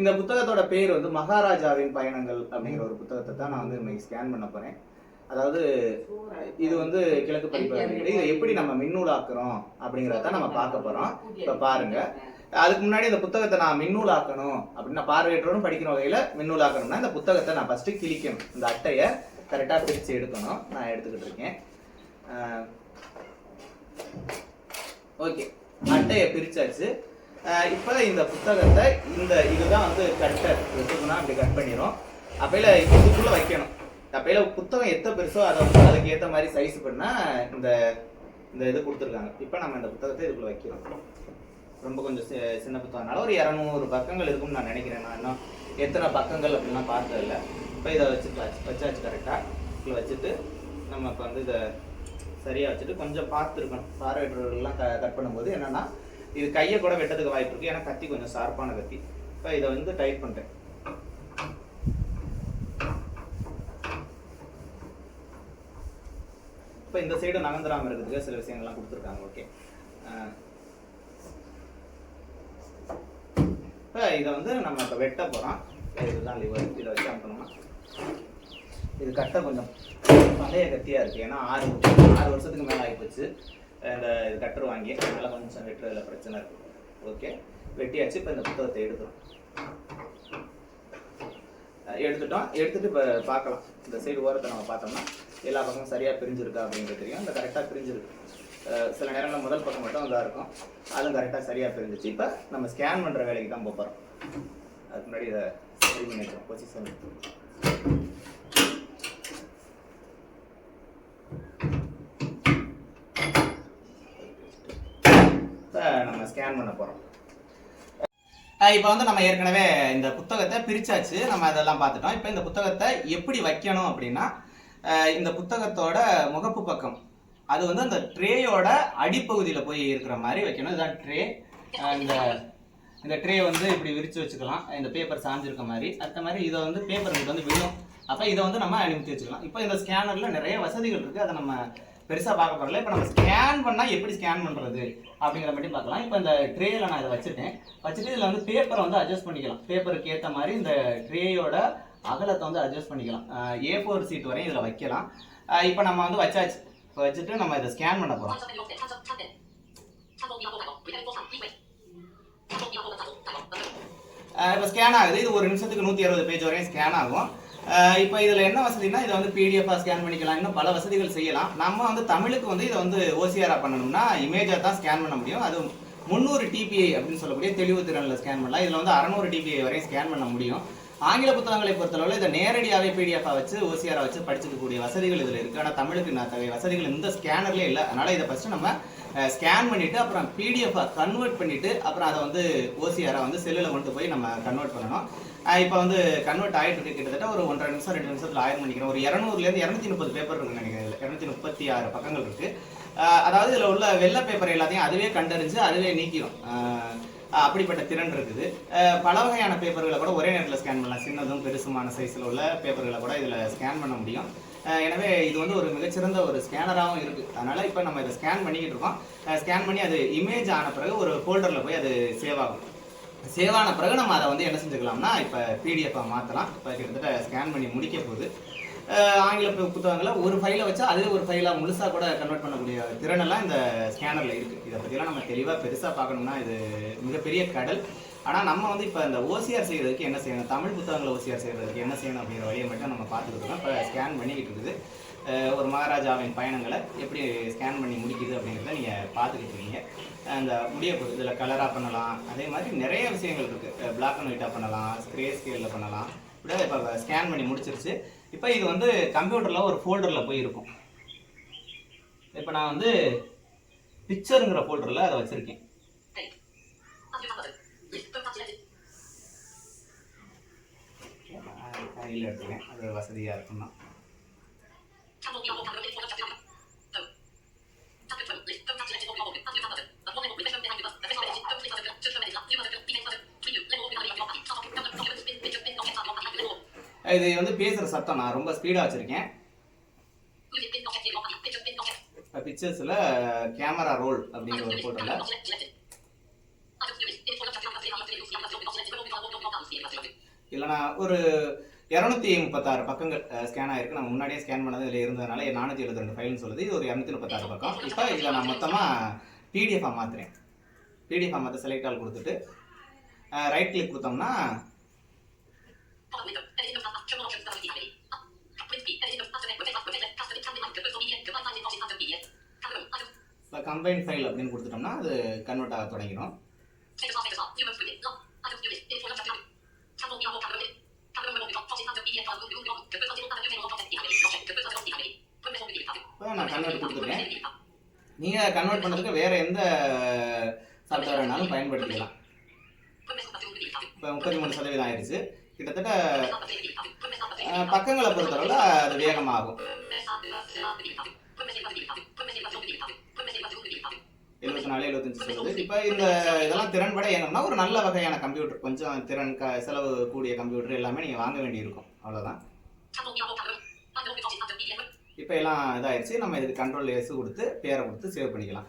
இந்த புத்தகத்தோட பேர் வந்து மகாராஜாவின் பயணங்கள் அப்படிங்கிற ஒரு புத்தகத்தை தான் நான் வந்து இன்னைக்கு ஸ்கேன் பண்ண போறேன். அதாவது இது வந்து கிழக்கு பதிப்பகம் இதை எப்படி நம்ம மின்னூலாக்குறோம் அப்படிங்கிறத தான் நம்ம பார்க்க போறோம். இப்ப பாருங்க. அதுக்கு முன்னாடி இந்த புத்தகத்தை நான் மின்னூலாக்கணும் அப்படின்னு பார்வையற்றோரும் படிக்கிற வகையில மின்னூலாக்கணும்னா இந்த புத்தகத்தை நான் ஃபர்ஸ்ட் கிழிக்கணும். இந்த அட்டையை கரெக்டா பிரிச்சு எடுக்கணும். நான் எடுத்துக்கிட்டு இருக்கேன். ஓகே. அட்டையை பிரிச்சாச்சு. இப்போ இந்த புத்தகத்தை இந்த இதுதான் வந்து கட்டர் எடுத்துக்கணும் அப்படி கட் பண்ணிடும் அப்பையில இதுக்குள்ளே வைக்கணும். அப்பையில புத்தகம் எத்த பெருசோ அதை வந்து அதுக்கு ஏற்ற மாதிரி சைஸ் பண்ணால் இந்த இந்த இது கொடுத்துருக்காங்க. இப்போ நம்ம இந்த புத்தகத்தை இதுக்குள்ளே வைக்கிறோம். ரொம்ப கொஞ்சம் சி- சின்ன புத்தகம்னால ஒரு இரநூறு பக்கங்கள் இருக்கும்னு நான் நினைக்கிறேன். நான் இன்னும் எத்தனை பக்கங்கள் அப்படின்லாம் பார்த்ததில்ல. இப்போ இதை வச்சுட்டாச்சு வச்சாச்சு கரெக்டாக இதில் வச்சுட்டு நம்ம இப்போ வந்து இதை சரியாக வச்சுட்டு கொஞ்சம் பார்த்துருக்கணும். பார்வையற்றவர்கள்லாம் க கட் பண்ணும்போது என்னென்னா இது கையை கூட வெட்டதுக்கு வாய்ப்பு இருக்குது ஏன்னா கத்தி கொஞ்சம் ஷார்ப்பான கத்தி. இப்போ இதை வந்து டைட் பண்ணிட்டேன். இப்போ இந்த சைடு நகர்ந்துடாமல் இருக்கிறதுக்கு சில விஷயங்கள்லாம் கொடுத்துருக்காங்க. ஓகே இப்போ இதை வந்து நம்ம இப்போ வெட்ட போகிறோம் இதுதான் லிவர் இதை வச்சு அமுக்கணுமா இது கட்ட கொஞ்சம் பழைய கத்தியாக இருக்குது ஏன்னா ஆறு ஆறு வருஷத்துக்கு மேலே ஆகிப்போச்சு இந்த இது கட்டர் வாங்கி அதனால கொஞ்சம் வெட்டுறதுல பிரச்சனை இருக்குது ஓகே வெட்டியாச்சு இப்போ இந்த புத்தகத்தை எடுக்கிறோம். எடுத்துட்டோம். எடுத்துட்டு இப்போ பார்க்கலாம். இந்த சைடு ஓரத்தை நம்ம பார்த்தோம்னா எல்லா பக்கமும் சரியாக பிரிஞ்சிருக்கா அப்படிங்கிறது தெரியும். இந்த கரெக்டாக பிரிஞ்சிருக்கு. சில நேரங்களில் முதல் பக்கம் மட்டும் இதாக இருக்கும். அதுவும் கரெக்டாக சரியாக பிரிஞ்சிச்சு. இப்போ நம்ம ஸ்கேன் பண்ணுற வேலைக்கு தான் போகிறோம் அதுக்கு முன்னாடி இதை சரி பண்ணி பொசிஷன் இப்போ நம்ம ஸ்கேன் பண்ண போகிறோம் இப்போ வந்து நம்ம ஏற்கனவே இந்த புத்தகத்தை பிரிச்சாச்சு. நம்ம அதெல்லாம் பார்த்துட்டோம். இப்போ இந்த புத்தகத்தை எப்படி வைக்கணும் அப்படின்னா இந்த புத்தகத்தோட முகப்பு பக்கம் அது வந்து அந்த ட்ரேயோட அடிப்பகுதியில் போய் இருக்கிற மாதிரி வைக்கணும். இதுதான் ட்ரே. இந்த இந்த ட்ரே வந்து இப்படி விரித்து வச்சுக்கலாம். இந்த பேப்பர் சாஞ்சிருக்க மாதிரி. அடுத்த மாதிரி இதை வந்து பேப்பர் வந்து விழும். அப்போ இதை வந்து நம்ம அனுமதி வச்சுக்கலாம். இப்போ இந்த ஸ்கேனரில் நிறைய வசதிகள் இருக்குது அதை நம்ம பெருசாக பார்க்க போகிறல இப்போ நம்ம ஸ்கேன் பண்ணால் எப்படி ஸ்கேன் பண்ணுறது அப்படிங்கிற மட்டும் பார்க்கலாம். இப்போ இந்த ட்ரேயில் நான் இதை வச்சுட்டேன் வச்சுட்டு இதில் வந்து பேப்பரை வந்து அட்ஜஸ்ட் பண்ணிக்கலாம். பேப்பருக்கு ஏற்ற மாதிரி இந்த ட்ரேயோட அகலத்தை வந்து அட்ஜஸ்ட் பண்ணிக்கலாம். ஏ ஃபோர் சீட் வரையும் இதில் வைக்கலாம். இப்போ நம்ம வந்து வச்சாச்சு. இப்போ வச்சுட்டு நம்ம இதை ஸ்கேன் பண்ண போகிறோம் இப்போ ஸ்கேன் ஆகுது. இது ஒரு நிமிஷத்துக்கு நூற்றி அறுபது பேஜ் வரையும் ஸ்கேன் ஆகும். இப்போ இதில் என்ன வசதினா இதை வந்து பிடிஎஃபாக ஸ்கேன் பண்ணிக்கலாம். இன்னும் பல வசதிகள் செய்யலாம். நம்ம வந்து தமிழுக்கு வந்து இதை வந்து ஓசிஆராக பண்ணணும்னா இமேஜாக தான் ஸ்கேன் பண்ண முடியும். அது முந்நூறு டிபிஐ அப்படின்னு சொல்லக்கூடிய தெளிவு திறனில் ஸ்கேன் பண்ணலாம். இதில் வந்து அறநூறு டிபிஐ வரையும் ஸ்கேன் பண்ண முடியும். ஆங்கில புத்தகங்களை பொறுத்தளவில் இதை நேரடியாகவே பிடிஎஃபாக வச்சு ஓசிஆராக வச்சு படிச்சுக்கக்கூடிய வசதிகள் இதில் இருக்குது ஆனால் தமிழுக்கு நான் தகைய வசதிகள் இந்த ஸ்கேனர்லேயே இல்லை. அதனால் இதை ஃபஸ்ட்டு நம்ம ஸ்கேன் பண்ணிவிட்டு அப்புறம் பிடிஎஃபாக கன்வெர்ட் பண்ணிவிட்டு அப்புறம் அதை வந்து ஓசிஆரை வந்து செல்லில் கொண்டு போய் நம்ம கன்வெர்ட் பண்ணணும். இப்போ வந்து கன்வெர்ட் ஆகிட்டு இருக்கு. கிட்டத்தட்ட ஒரு ஒன்றரை நிமிஷம் ரெண்டு நிமிஷத்தில் ஆயிரம் பண்ணிக்கிறோம் ஒரு இரநூறுலேருந்து இரநூத்தி முப்பது பேப்பர் இருக்கு நினைக்கிறேன் இரநூத்தி முப்பத்தி ஆறு பக்கங்கள் இருக்குது அதாவது இதில் உள்ள வெள்ளை பேப்பர் எல்லாத்தையும் அதுவே கண்டறிஞ்சு அதுவே நீக்கிடும் அப்படிப்பட்ட திறன் இருக்குது. பல வகையான பேப்பர்களை கூட ஒரே நேரத்தில் ஸ்கேன் பண்ணலாம். சின்னதும் பெருசுமான சைஸில் உள்ள பேப்பர்களை கூட இதில் ஸ்கேன் பண்ண முடியும். எனவே இது வந்து ஒரு மிகச்சிறந்த ஒரு ஸ்கேனராகவும் இருக்குது அதனால் இப்போ நம்ம இதை ஸ்கேன் பண்ணிக்கிட்டு இருக்கோம். ஸ்கேன் பண்ணி அது இமேஜ் ஆன பிறகு ஒரு ஃபோல்டரில் போய் அது சேவ் ஆகும். சேவ் ஆன பிறகு நம்ம அதை வந்து என்ன செஞ்சுக்கலாம்னா இப்போ பிடிஎஃபாக மாற்றலாம் இப்போ கிட்டத்தட்ட ஸ்கேன் பண்ணி முடிக்க போகுது. ஆங்கில பு- புத்தகங்களை ஒரு ஃபைலை வச்சா அதே ஒரு ஃபைலாக முழுசாக கூட கன்வெர்ட் பண்ணக்கூடிய திறனெல்லாம் இந்த ஸ்கேனரில் இருக்குது இதை பற்றிலாம் நம்ம தெளிவாக பெருசாக பார்க்கணும்னா இது மிகப்பெரிய கடல். ஆனால் நம்ம வந்து இப்போ இந்த ஓசிஆர் செய்கிறதுக்கு என்ன செய்யணும்? தமிழ் புத்தகங்களை ஓசிஆர் செய்கிறதுக்கு என்ன செய்யணும் அப்படிங்கிற வழியை மட்டும் நம்ம பார்த்துக்கிட்டு இருக்கோம். இப்போ ஸ்கேன் பண்ணிக்கிட்டு இருக்குது. ஒரு மகாராஜாவின் பயணங்களை எப்படி ஸ்கேன் பண்ணி முடிக்குது அப்படிங்கிறத நீங்கள் பார்த்துக்கிட்டு இருக்கீங்க. அந்த முடிய இதில் கலராக பண்ணலாம். அதே மாதிரி நிறைய விஷயங்கள் இருக்குது பிளாக் அண்ட் ஒயிட்டாக பண்ணலாம் ஸ்க்ரே ஸ்கேலில் பண்ணலாம். இப்படி இப்போ ஸ்கேன் பண்ணி முடிச்சிருச்சு. இப்போ இது வந்து கம்ப்யூட்டரில் ஒரு ஃபோல்டரில் போய் இருக்கும். இப்போ நான் வந்து பிக்சருங்கிற ஃபோல்டரில் அதை வச்சுருக்கேன். கையில் எடுத்துக்கேன் அது வசதியாக இருக்கும்னா. இது வந்து பேசுகிற சத்தம். நான் ரொம்ப ஸ்பீடாக வச்சுருக்கேன். பிக்சர்ஸில் கேமரா ரோல் அப்படிங்கிற ஒரு ஃபோட்டோவில் இல்லைனா ஒரு இரநூத்தி முப்பத்தாறு பக்கங்கள் ஸ்கேன் ஆயிருக்கு. நம்ம முன்னாடியே ஸ்கேன் பண்ணது இதில் இருந்ததுனால நானூற்றி எழுபத்தி ரெண்டு ஃபைல்னு சொல்லுது. இது ஒரு இரநூத்தி முப்பத்தாறு பக்கம். இப்போ இதில் நான் மொத்தமாக பிடிஎஃபாக மாற்றுறேன் பிடிஎஃபாக மாற்ற செலக்ட் ஆல் கொடுத்துட்டு ரைட் கிளிக் கொடுத்தோம்னா இப்போ கம்பைன் ஃபைல் அப்படின்னு கொடுத்துட்டோம்னா அது கன்வெர்ட் ஆக தொடங்கிடும் நான் கன்வெர்ட் கொடுத்துருக்கேன் நீங்கள் கன்வெர்ட் பண்ணுறதுக்கு வேறு எந்த சாஃப்ட்வேர் வேணாலும் பயன்படுத்திக்கலாம். இப்போ முப்பத்தி மூணு சதவீதம் ஆயிடுச்சு. கிட்டத்தட்ட பக்கங்களை பொறுத்தளவில் அது வேகமாகும். எழுபத்தி நாலு எழுபத்தஞ்சு சொல்லுது இப்போ இந்த இதெல்லாம் திறன்பட இயங்கணும்னா ஒரு நல்ல வகையான கம்ப்யூட்டர் கொஞ்சம் திறன் க செலவு கூடிய கம்ப்யூட்டர் எல்லாமே நீங்கள் வாங்க வேண்டியிருக்கும். அவ்வளோதான் இப்போ எல்லாம் இதாயிருச்சு. நம்ம இதுக்கு கண்ட்ரோல் எஸ் கொடுத்து பேரை கொடுத்து சேவ் பண்ணிக்கலாம்.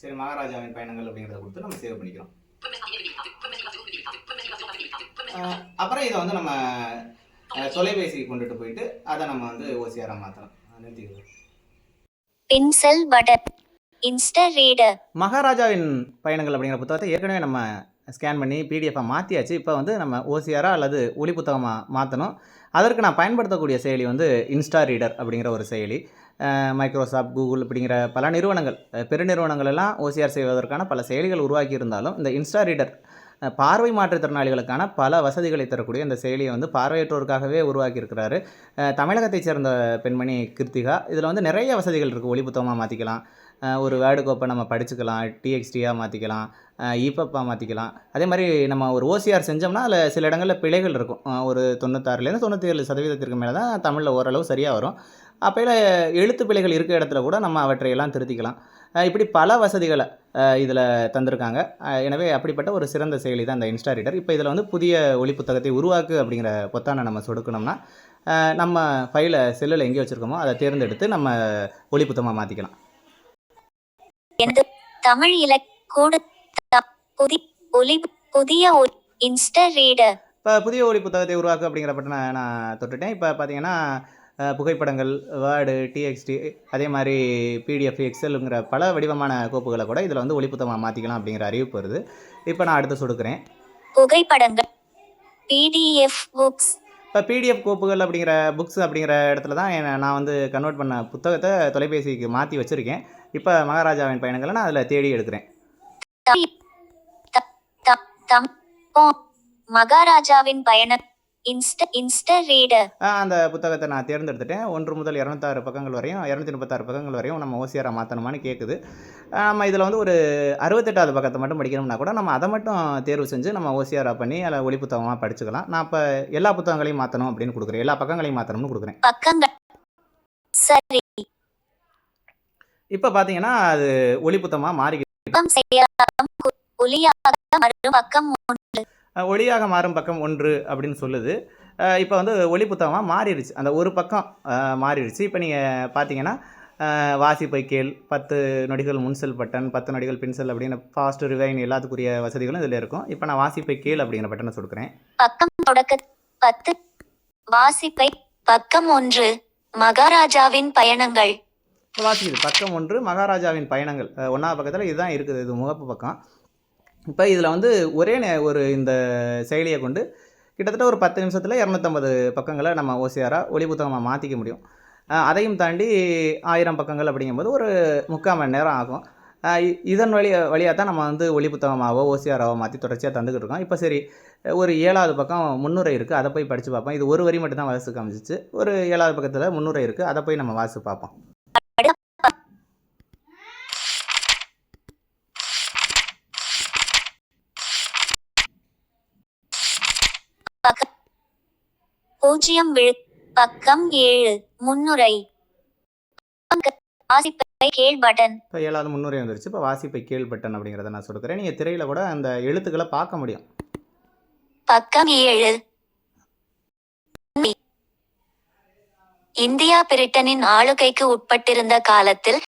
சரி மகாராஜாவின் பயணங்கள் அப்படிங்கிறத கொடுத்து நம்ம சேவ் பண்ணிக்கிறோம். அப்புறம் இதை வந்து நம்ம தொலைபேசிக்கு கொண்டுட்டு போயிட்டு அதை நம்ம வந்து ஓசிஆராக மாற்றணும் நிறுத்திக்கிறோம். பென்சில் பட்டன் இன்ஸ்டா ரீடர் மகாராஜாவின் பயணங்கள் அப்படிங்கிற புத்தகத்தை ஏற்கனவே நம்ம ஸ்கேன் பண்ணி பிடிஎஃபாக மாற்றியாச்சு இப்போ வந்து நம்ம ஓசிஆரா அல்லது ஒளி புத்தகமாக மாற்றணும் அதற்கு நான் பயன்படுத்தக்கூடிய செயலி வந்து இன்ஸ்டா ரீடர் அப்படிங்கிற ஒரு செயலி. மைக்ரோசாஃப்ட் கூகுள் அப்படிங்கிற பல நிறுவனங்கள் பெருநிறுவனங்கள் எல்லாம் ஓசிஆர் செய்வதற்கான பல செயலிகள் உருவாக்கி இருந்தாலும் இந்த இன்ஸ்டா ரீடர் பார்வை மாற்றுத்திறனாளிகளுக்கான பல வசதிகளை தரக்கூடிய இந்த செயலியை வந்து பார்வையற்றோருக்காகவே உருவாக்கியிருக்கிறாரு தமிழகத்தைச் சேர்ந்த பெண்மணி கிருத்திகா இதில் வந்து நிறைய வசதிகள் இருக்குது ஒளி புத்தகமாக மாற்றிக்கலாம் ஒரு வேர்டு கோப்பை நம்ம படிச்சுக்கலாம் டிஎக்ஸ்டியாக மாற்றிக்கலாம் இபப்பாக மாற்றிக்கலாம் அதே மாதிரி நம்ம ஒரு ஓசிஆர் செஞ்சோம்னா அதில் சில இடங்களில் பிழைகள் இருக்கும். ஒரு தொண்ணூத்தாறுலேருந்து தொண்ணூற்றி ஏழு சதவீதத்திற்கு மேலே தான் தமிழில் ஓரளவு சரியாக வரும். அப்போயில் எழுத்து பிழைகள் இருக்கிற இடத்துல கூட நம்ம அவற்றையெல்லாம் திருத்திக்கலாம். இப்படி பல வசதிகளை இதில் தந்திருக்காங்க. எனவே அப்படிப்பட்ட ஒரு சிறந்த செயலி தான் இந்த இன்ஸ்டா ரீடர் இப்போ இதில் வந்து புதிய ஒளி புத்தகத்தை உருவாக்கு அப்படிங்கிற பொத்தானை நம்ம சொடுக்கணும்னா நம்ம ஃபைலை செல்லில் எங்கே வச்சுருக்கோமோ அதை தேர்ந்தெடுத்து நம்ம ஒளி புத்தகமாக மாற்றிக்கலாம் எனது தமிழ் இலக்கோடு புதி ஒலி புதிய இன்ஸ்டா ரீடர். இப்போ புதிய ஒளி புத்தகத்தை உருவாக்கு அப்படிங்கிற பட்டனை நான் தொட்டுட்டேன். இப்போ பார்த்தீங்கன்னா புகைப்படங்கள் வேர்டு டிஎக்ஸ்டி அதே மாதிரி பிடிஎஃப் எக்ஸலுங்கிற பல வடிவமான கோப்புகளை கூட இதில் வந்து ஒளி புத்தகமாக மாற்றிக்கலாம் அப்படிங்கிற அறிவிப்பு வருது. இப்போ நான் அடுத்து சொடுக்கிறேன். புகைப்படங்கள் பிடிஎஃப் புக்ஸ் இப்போ பிடிஎஃப் கோப்புகள் அப்படிங்கிற புக்ஸ் அப்படிங்கிற இடத்துல தான் நான் வந்து கன்வெர்ட் பண்ண புத்தகத்தை தொலைபேசிக்கு மாற்றி வச்சுருக்கேன். இப்போ மகாராஜாவின் பயணங்களை நான் அதில் தேடி எடுக்கிறேன். மகாராஜாவின் பயணம் அந்த புத்தகத்தை நான் தேர்ந்தெடுத்துட்டேன். ஒன்று முதல் இரநூத்தாறு பக்கங்கள் வரையும் இரநூத்தி முப்பத்தாறு பக்கங்கள் வரையும் நம்ம ஓசிஆரை மாற்றணுமான்னு கேட்குது நம்ம இதில் வந்து ஒரு அறுபத்தெட்டாவது பக்கத்தை மட்டும் படிக்கணும்னா கூட நம்ம அதை மட்டும் தேர்வு செஞ்சு நம்ம ஓசிஆரா பண்ணி அதில் ஒளி புத்தகமாக படிச்சுக்கலாம். நான் இப்போ எல்லா புத்தகங்களையும் மாற்றணும் அப்படின்னு கொடுக்குறேன். எல்லா பக்கங்களையும் மாற்றணும்னு கொடுக்குறேன். பக்கங்கள். சரி. இப்போ பார்த்தீங்கன்னா அது ஒளி புத்தகமாக மாறி ஒளியாக மாறும் பக்கம் ஒன்று. அப்படின்னு சொல்லுது. இப்போ வந்து ஒளி புத்தகமாக மாறிடுச்சு. அந்த ஒரு பக்கம் மாறிடுச்சு. இப்போ நீங்கள் பார்த்தீங்கன்னா வாசிப்பை கேள் பத்து நொடிகள் முன்செல் பட்டன் பத்து நொடிகள் பின்செல் அப்படின்னு ஃபாஸ்ட் ரிவைன் எல்லாத்துக்குரிய வசதிகளும் இதில் இருக்கும். இப்போ நான் வாசிப்பை கேள் அப்படிங்கிற பட்டனை கொடுக்குறேன் பக்கம் தொடக்க பத்து வாசிப்பை பக்கம் ஒன்று மகாராஜாவின் பயணங்கள். வாசிக்குது பக்கம் ஒன்று மகாராஜாவின் பயணங்கள். ஒன்றாவது பக்கத்தில் இதுதான் இருக்குது இது முகப்பு பக்கம். இப்போ இதில் வந்து ஒரே நே ஒரு இந்த செயலியை கொண்டு கிட்டத்தட்ட ஒரு பத்து நிமிஷத்தில் இரநூத்தம்பது பக்கங்களை நம்ம ஓசியாராக ஒளி புத்தகமாக மாற்றிக்க முடியும். அதையும் தாண்டி ஆயிரம் பக்கங்கள் அப்படிங்கும்போது ஒரு முக்கால் மணி நேரம் ஆகும். இதன் வழி வழியாக தான் நம்ம வந்து ஒளி புத்தகமாகவோ ஓசிஆராவோ மாற்றி தொடர்ச்சியாக தந்துக்கிட்டு இருக்கோம். இப்போ சரி ஒரு ஏழாவது பக்கம் முன்னுரை இருக்குது அதை போய் படித்து பார்ப்போம். இது ஒரு வரி மட்டும் தான் வாசித்து காமிச்சிச்சு. ஒரு ஏழாவது பக்கத்தில் முன்னுரை இருக்குது அதை போய் நம்ம வாசித்து பார்ப்போம் பக்க பூஜ்ஜியம் விழு பக்கம் ஏழு. முன்னுரை. வாசிப்பை கேள் பட்டன். இப்போ ஏழாவது முன்னுரை வந்துருச்சு. இப்போ வாசிப்பை கீழ் பட்டன் அப்படிங்கிறத நான் சொல்லுறேன் நீங்கள் திரையில் கூட அந்த எழுத்துக்களை பார்க்க முடியும். பக்கம் ஏழு. இந்தியா பிரிட்டனின் ஆளுகைக்கு உட்பட்டிருந்த காலத்தில்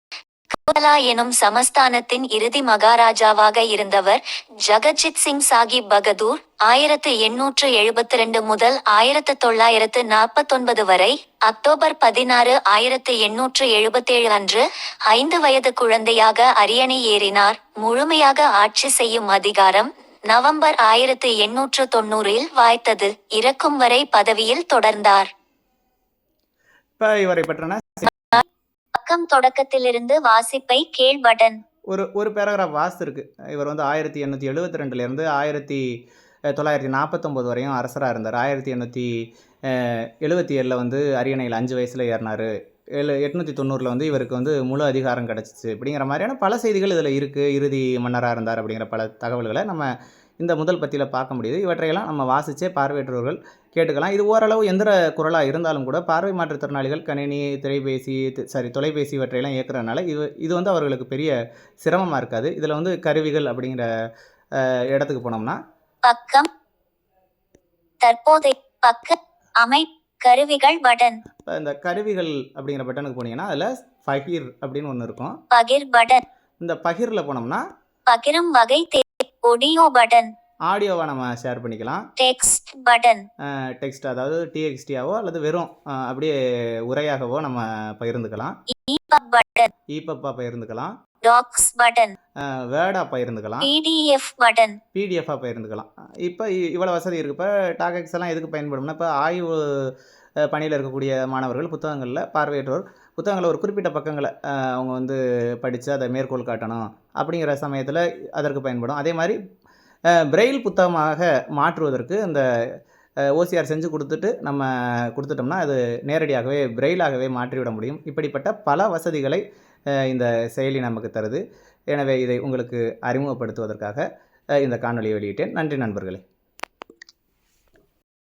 குவலா எனும் சமஸ்தானத்தின் இறுதி மகாராஜாவாக இருந்தவர் ஜகஜித் சிங் சாகிப் பகதூர் ஆயிரத்து எண்ணூற்று எழுபத்தி ரெண்டு முதல் ஆயிரத்து தொள்ளாயிரத்து நாற்பத்தொன்பது வரை அக்டோபர் பதினாறு ஆயிரத்து எண்ணூற்று எழுபத்தேழு அன்று ஐந்து வயது குழந்தையாக அரியணை ஏறினார். முழுமையாக ஆட்சி செய்யும் அதிகாரம் நவம்பர் ஆயிரத்து எண்ணூற்று தொண்ணூறில் வாய்த்தது. இறக்கும் வரை பதவியில் தொடர்ந்தார். இவரை பற்றின பக்கம் தொடக்கத்திலிருந்து வாசிப்பை கேள் பட்டன் ஒரு ஒரு பேராகிராஃப் வாஸ்து இருக்கு. இவர் வந்து ஆயிரத்தி எண்ணூற்றி எழுபத்தி ரெண்டுலேருந்து ஆயிரத்தி தொள்ளாயிரத்தி நாற்பத்தொம்போது வரையும் அரசராக இருந்தார். ஆயிரத்தி எண்ணூற்றி எழுபத்தி ஏழில் வந்து அரியணையில் அஞ்சு வயசில் ஏறினார். ஏழு எட்நூற்றி தொண்ணூறில் வந்து இவருக்கு வந்து முழு அதிகாரம் கிடச்சிச்சு. அப்படிங்கிற மாதிரியான பல செய்திகள் இதில் இருக்குது இறுதி மன்னராக இருந்தார் அப்படிங்கிற பல தகவல்களை நம்ம இந்த முதல் பத்தியில் பார்க்க முடியுது. இவற்றையெல்லாம் நம்ம வாசிச்சே பார்வையற்றவர்கள் கேட்டுக்கலாம். இது ஓரளவு எந்திர குரலாக இருந்தாலும் கூட பார்வை மாற்றுத்திறனாளிகள் கணினி திரைபேசி சாரி தொலைபேசி இவற்றையெல்லாம் இயக்குறதுனால இது இது வந்து அவர்களுக்கு பெரிய சிரமமாக இருக்காது. இதில் வந்து கருவிகள் அப்படிங்கிற இடத்துக்கு போனோம்னா பக்கம் தற்போதை பக்க அமை கருவிகள் பட்டன். இந்த கருவிகள் அப்படிங்கிற பட்டனுக்கு போனீங்கன்னா அதில் பகிர் அப்படின்னு ஒன்று இருக்கும். பகிர் பட்டன். இந்த பகிரில் போனோம்னா பகிரும் வகை ஒடியோ பட்டன். ஆடியோவை நம்ம ஷேர் பண்ணிக்கலாம். டெக்ஸ்ட் பட்டன் டெக்ஸ்ட் அதாவது டிஎக்ஸ்டியாவோ அல்லது வெறும் அப்படியே உரையாகவோ நம்ம பகிர்ந்துக்கலாம். இபப் பட்டன் இபப்பா பகிர்ந்துக்கலாம். டாக்ஸ் பட்டன் வேர்டாக பகிர்ந்துக்கலாம். பிடிஎஃப் பட்டன் பிடிஎஃபாக பகிர்ந்துக்கலாம். இப்போ இவ்வளோ வசதி இருக்குது இப்போ டாகெக்ஸ் எல்லாம் எதுக்கு பயன்படும்னா இப்போ ஆய்வு பணியில் இருக்கக்கூடிய மாணவர்கள் புத்தகங்களில் பார்வையற்றோர் புத்தகங்களில் ஒரு குறிப்பிட்ட பக்கங்களை அவங்க வந்து படித்து அதை மேற்கோள் காட்டணும் அப்படிங்கிற சமயத்தில் அதற்கு பயன்படும். அதே மாதிரி பிரெயில் புத்தகமாக மாற்றுவதற்கு இந்த ஓசிஆர் செஞ்சு கொடுத்துட்டு நம்ம கொடுத்துட்டோம்னா அது நேரடியாகவே பிரெயிலாகவே மாற்றிவிட முடியும். இப்படிப்பட்ட பல வசதிகளை இந்த செயலி நமக்கு தருது. எனவே இதை உங்களுக்கு அறிமுகப்படுத்துவதற்காக இந்த காணொலியை வெளியிட்டேன். நன்றி நண்பர்களே.